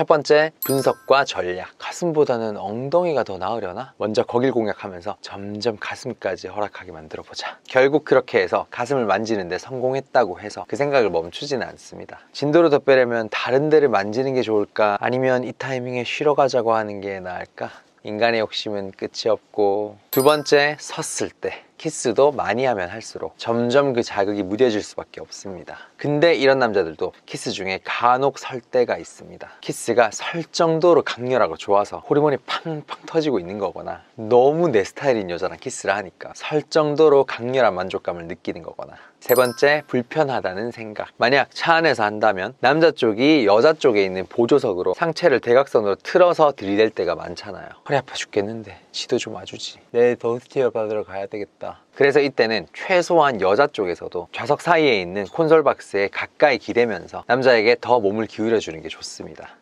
첫 번째, 분석과 전략. 가슴보다는 엉덩이가 더 나으려나? 먼저 거길 공략하면서 점점 가슴까지 허락하게 만들어 보자. 결국 그렇게 해서 가슴을 만지는데 성공했다고 해서 그 생각을 멈추지는 않습니다. 진도를 더 빼려면 다른 데를 만지는 게 좋을까? 아니면 이 타이밍에 쉬러 가자고 하는 게 나을까? 인간의 욕심은 끝이 없고 두 번째 섰을 때 키스도 많이 하면 할수록 점점 그 자극이 무뎌질 수밖에 없습니다. 근데 이런 남자들도 키스 중에 간혹 설 때가 있습니다. 키스가 설 정도로 강렬하고 좋아서 호르몬이 팡팡 터지고 있는 거거나 너무 내 스타일인 여자랑 키스를 하니까 설 정도로 강렬한 만족감을 느끼는 거거나. 세 번째 불편하다는 생각. 만약 차 안에서 한다면 남자 쪽이 여자 쪽에 있는 보조석으로 상체를 대각선으로 틀어서 들이댈 때가 많잖아요. 허리 아파 죽겠는데 지도 좀 와주지. 내일 더스티어 받으러 가야 되겠다 그래서 이때는 최소한 여자 쪽에서도 좌석 사이에 있는 콘솔 박스에 가까이 기대면서 남자에게 더 몸을 기울여 주는 게 좋습니다